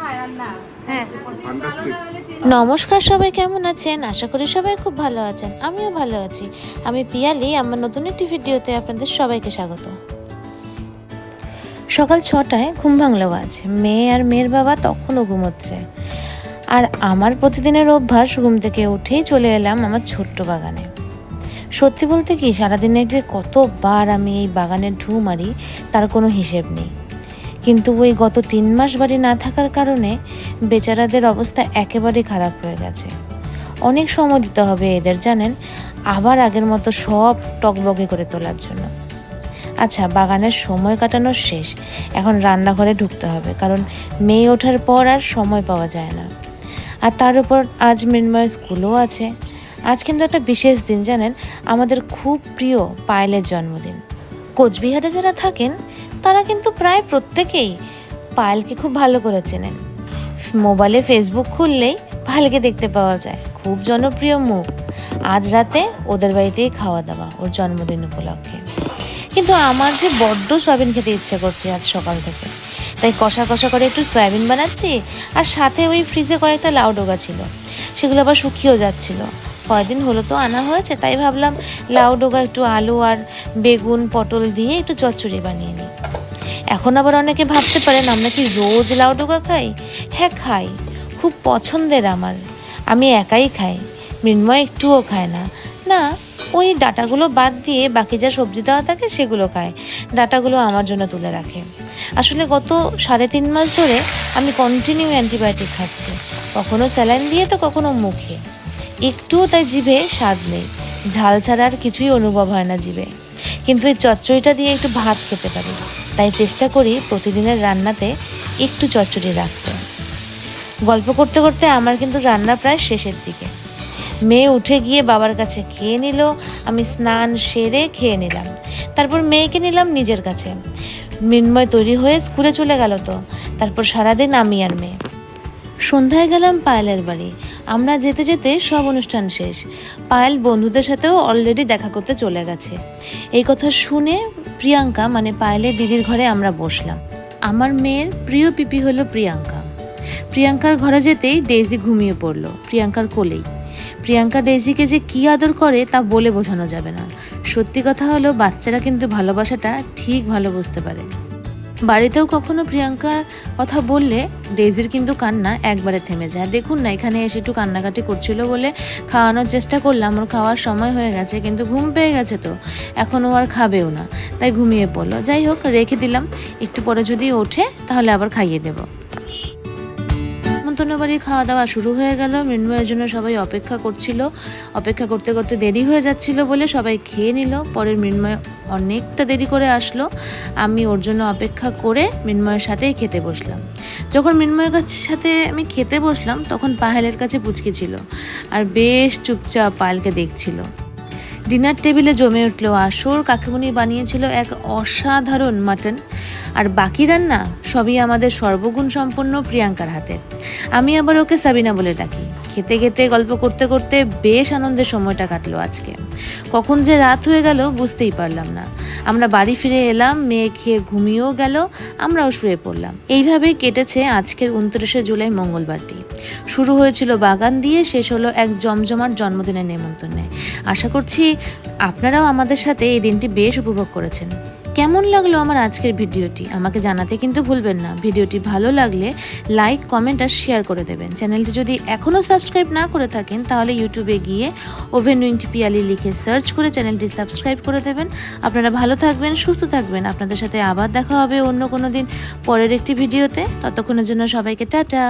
হ্যাঁ নমস্কার সবাই কেমন আছেন? আশা করি সবাই খুব ভালো আছেন। আমিও ভালো আছি। আমি পিয়ালি আমার নতুন একটি ভিডিওতে আপনাদের সবাইকে স্বাগত। সকাল ছটায় ঘুম ভাঙলো আজ। মেয়ে আর মেয়ের বাবা তখনও ঘুমোচ্ছে। আর আমার প্রতিদিনের অভ্যাস ঘুম থেকে উঠেই চলে এলাম আমার ছোট্ট বাগানে। সত্যি বলতে কি সারাদিনে যে কতবার আমি এই বাগানে ঢু মারি তার কোনো হিসেব নেই। কিন্তু ওই গত তিন মাস বাড়ি না থাকার কারণে বেচারাদের অবস্থা একেবারেই খারাপ হয়ে গেছে। অনেক সময় দিতে হবে এদের, জানেন? আবার আগের মতো সব টকবগে করে তোলার জন্য। আচ্ছা বাগানের সময় কাটানোর শেষ। এখন রান্নাঘরে ঢুকতে হবে, কারণ মেয়ে ওঠার পর আর সময় পাওয়া যায় না। আর তার উপর আজ মৃন্ময় স্কুলও আছে। আজ কিন্তু একটা বিশেষ দিন, জানেন? আমাদের খুব প্রিয় পায়েলের জন্মদিন। কোচবিহারে যারা থাকেন তারা কিন্তু প্রায় প্রত্যেকেই পায়েলকে খুব ভালো করে চেনেন। মোবাইলে ফেসবুক খুললেই পায়েলকে দেখতে পাওয়া যায়। খুব জনপ্রিয় মুখ। আজ রাতে ওদের বাড়িতেই খাওয়া দাওয়া, ওর জন্মদিন উপলক্ষে। কিন্তু আমার যে বড্ড সয়াবিন খেতে ইচ্ছে করছে আজ সকাল থেকে। তাই কষা কষা করে একটু সয়াবিন বানাচ্ছি, আর সাথে ওই ফ্রিজে কয়েকটা লাউ ডোগা ছিল। সেগুলো আবার শুকিয়েও যাচ্ছিল। কয়দিন হলো তো আনা হয়েছে, তাই ভাবলাম লাউ ডোগা একটু আলু আর বেগুন, পটল দিয়ে একটু চচ্চড়ি বানিয়ে নিই। এখন আবার অনেকে ভাবতে পারেন, আমরা কি রোজ লাউ ডোগা খাই? হ্যাঁ খাই। খুব পছন্দের আমার। আমি একাই খাই। মৃন্ময় একটুও খায় না। না, ওই ডাটাগুলো বাদ দিয়ে বাকি যা সবজি দেওয়া থাকে সেগুলো খায়। ডাটাগুলো আমার জন্য তুলে রাখে। আসলে গত সাড়ে তিন মাস ধরে আমি কন্টিনিউ অ্যান্টিবায়োটিক খাচ্ছি। কখনো স্যালাইন দিয়ে তো কখনো মুখে। একটুও তাই জিভে স্বাদ নেই। ঝাল ছাড়া আর কিছুই অনুভব হয় না জিভে। কিন্তু এই চচ্চড়িটা দিয়ে একটু ভাত খেতে পারি। তাই চেষ্টা করি প্রতিদিনের রান্নাতে একটু চচ্চড়ি রাখতে। গল্প করতে করতে আমার কিন্তু রান্না প্রায় শেষের দিকে। মেয়ে উঠে গিয়ে বাবার কাছে খেয়ে নিল, আমি স্নান সেরে খেয়ে নিলাম। তারপর মেয়েকে নিলাম নিজের কাছে। মৃন্ময় তৈরি হয়ে স্কুলে চলে গেল তো, তারপর সারাদিন আমি আর মেয়ে। সন্ধ্যায় গেলাম পায়েলের বাড়ি। আমরা যেতে যেতে সব অনুষ্ঠান শেষ। পায়েল বন্ধুদের সাথেও অলরেডি দেখা করতে চলে গেছে। এই কথা শুনে প্রিয়াঙ্কা মানে পায়েলের দিদির ঘরে আমরা বসলাম। আমার মেয়ের প্রিয় পিপি হলো প্রিয়াঙ্কা। প্রিয়াঙ্কার ঘরে যেতেই ডেইজি ঘুমিয়ে পড়ল, প্রিয়াঙ্কার কোলেই। প্রিয়াঙ্কা ডেইজিকে যে কী আদর করে তা বলে বোঝানো যাবে না। সত্যি কথা হলো, বাচ্চারা কিন্তু ভালোবাসাটা ঠিক ভালো বুঝতে পারে। বাড়িতেও কখনো প্রিয়াঙ্কার কথা বললে ডেজির কিন্তু কান্না একবারে থেমে যায়। দেখুন না, এখানে এসে একটু কান্নাকাটি করছিল বলে খাওয়ানোর চেষ্টা করলাম, ওর খাওয়ার সময় হয়ে গেছে, কিন্তু ঘুম পেয়ে গেছে তো। এখনও আর খাবেও না, তাই ঘুমিয়ে পড়ল। যাই হোক, রেখে দিলাম। একটু পরে যদি ওঠে, তাহলে আবার খাইয়ে দেবো। নেমন্তন্ন বাড়ির খাওয়া দাওয়া শুরু হয়ে গেল। মৃন্ময়ের জন্য সবাই অপেক্ষা করছিল। অপেক্ষা করতে করতে দেরি হয়ে যাচ্ছিল বলে সবাই খেয়ে নিল। পরে মৃন্ময় অনেকটা দেরি করে আসলো। আমি ওর জন্য অপেক্ষা করে মৃন্ময়ের সাথেই খেতে বসলাম। যখন মৃন্ময়ের সাথে আমি খেতে বসলাম, তখন পাহেলের কাছে পুচকে ছিল। আর বেশ চুপচাপ পায়েলকে দেখছিল। ডিনার টেবিলে জমে উঠল আসর। কাকিমুনি বানিয়েছিল এক অসাধারণ মাটন। আর বাকি রান্না সবই আমাদের সর্বগুণ সম্পন্ন প্রিয়াঙ্কার হাতে আমি আবার ওকে সাবিনা বলে ডাকি। খেতে খেতে, গল্প করতে করতে বেশ আনন্দের সময়টা কাটলো আজকে। কখন যে রাত হয়ে গেল বুঝতেই পারলাম না। আমরা বাড়ি ফিরে এলাম, মেয়ে খেয়ে ঘুমিয়েও গেল, আমরাও শুয়ে পড়লাম। এইভাবেই কেটেছে আজকের উনত্রিশে জুলাই মঙ্গলবারটি। শুরু হয়েছিল বাগান দিয়ে, শেষ হলো এক জমজমাট জন্মদিনের নেমন্তন্নে। আশা করছি আপনারাও আমাদের সাথে এই দিনটি বেশ উপভোগ করেছেন। কেমন লাগল আমার আজকের ভিডিওটি? আমাকে জানাতে কিন্তু ভুলবেন না। ভিডিওটি ভালো লাগলে লাইক, কমেন্ট আর শেয়ার করে দেবেন। চ্যানেলটি যদি এখনও সাবস্ক্রাইব না করে থাকেন, তাহলে ইউটিউবে গিয়ে ওভেন উইন্টি পিয়ালি লিখে সার্চ করে চ্যানেলটি সাবস্ক্রাইব করে দেবেন। আপনারা ভালো থাকবেন, সুস্থ থাকবেন। আপনাদের সাথে আবার দেখা হবে অন্য কোনো দিন পরের একটি ভিডিওতে। ততক্ষণের জন্য সবাইকে টাটা।